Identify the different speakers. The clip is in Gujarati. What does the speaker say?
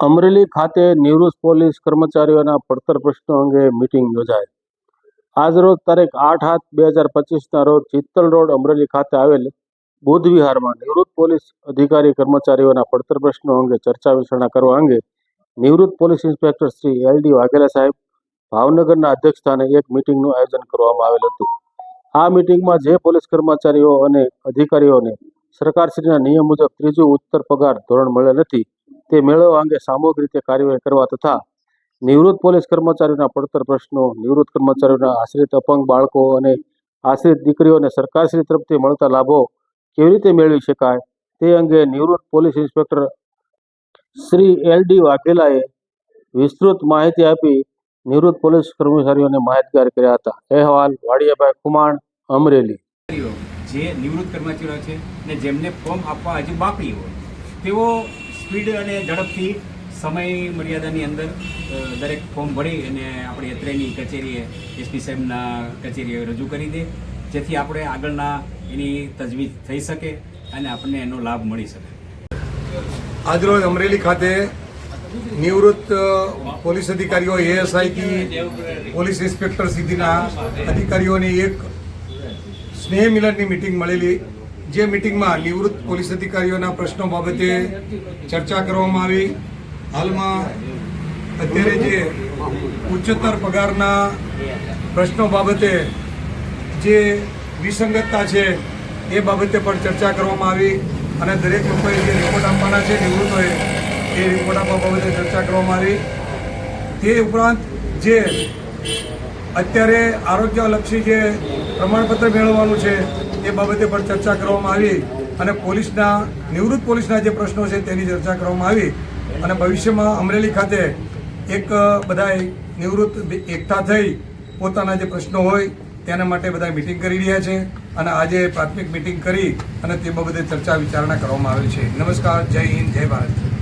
Speaker 1: અમરેલી ખાતે નિવૃત્ત પોલીસ કર્મચારીઓના પડતર પ્રશ્નો અંગે મિટિંગ યોજાઈ. આજરોજ તારીખ આઠ આઠ બે હજાર પચીસના રોજ ચિત્તલ રોડ અમરેલી ખાતે આવેલ બુદ્ધ વિહારમાં નિવૃત્ત પોલીસ અધિકારી કર્મચારીઓના પડતર પ્રશ્નો અંગે ચર્ચા વિચારણા કરવા અંગે નિવૃત્ત police inspector Shri L D Vaghela સાહેબ ભાવનગરના અધ્યક્ષસ્થાને એક મિટિંગનું આયોજન કરવામાં આવેલ હતું. આ મીટિંગમાં જે પોલીસ કર્મચારીઓ અને અધિકારીઓને સરકારશ્રીના નિયમ મુજબ ત્રીજું ઉત્તર પગાર ધોરણ મળેલ નથી તે મેળવવા અંગે સામૂહિક રીતે કાર્યવાહી કરવા તથા નિવૃત્ત પોલીસ કર્મચારીઓના પડતર પ્રશ્નો, નિવૃત્ત કર્મચારીઓના આશ્રિત અપંગ બાળકો અને આશ્રિત દીકરીઓને સરકારશ્રી તરફથી મળતા લાભો કેવી રીતે મેળવી શકાય તે અંગે નિવૃત્ત police inspector Shri L D વાઘેલાએ વિસ્તૃત માહિતી આપી નિવૃત્ત પોલીસ કર્મચારીઓને માહિતગાર કર્યા હતા. અહેવાલ વાડિયાભાઈ ખુમાણ, અમરેલી.
Speaker 2: જે નિવૃત્ત કર્મચારીઓ છે ને જેમને ફોર્મ આપવા હજી બાકી હોય, તેઓ સ્પીડ અને ઝડપથી સમય મર્યાદાની અંદર દરેક ફોર્મ ભરી અને આપણી અત્રેની કચેરીએ, એસપી સાહેબના કચેરીએ રજૂ કરી દે, જેથી આપણે આગળના એની તજવીજ થઈ શકે અને આપણને એનો લાભ મળી શકે.
Speaker 3: આજરોજ અમરેલી ખાતે નિવૃત્ત પોલીસ અધિકારીઓ એએસઆઈથી પોલીસ ઇન્સ્પેક્ટર સુધીના અધિકારીઓની એક સ્નેહ મિલનની મિટિંગ મળેલી. જે મિટિંગમાં નિવૃત્ત પોલીસ અધિકારીઓના પ્રશ્નો બાબતે ચર્ચા કરવામાં આવી. હાલમાં અત્યારે જે ઉચ્ચતર પગારના પ્રશ્નો બાબતે જે વિસંગતતા છે એ બાબતે પણ ચર્ચા કરવામાં આવી અને દરેક લોકોએ જે રિપોર્ટ આપવાના છે, નિવૃત્તોએ એ રિપોર્ટ આપવા બાબતે ચર્ચા કરવામાં આવી. તે ઉપરાંત જે અત્યારે આરોગ્યલક્ષી જે પ્રમાણપત્ર મેળવવાનું છે એ બાબતે પણ ચર્ચા કરવામાં આવી અને પોલીસના, નિવૃત્ત પોલીસના જે પ્રશ્નો છે તેની ચર્ચા કરવામાં આવી. અને ભવિષ્યમાં અમરેલી ખાતે એક બધાય નિવૃત્ત એકઠા થઈ પોતાના જે પ્રશ્નો હોય તેના માટે બધા મિટિંગ કરી રહ્યા છે અને આજે પ્રાથમિક મિટિંગ કરી અને તે બાબતે ચર્ચા વિચારણા કરવામાં આવી છે. નમસ્કાર, જય હિન્દ, જય ભારત.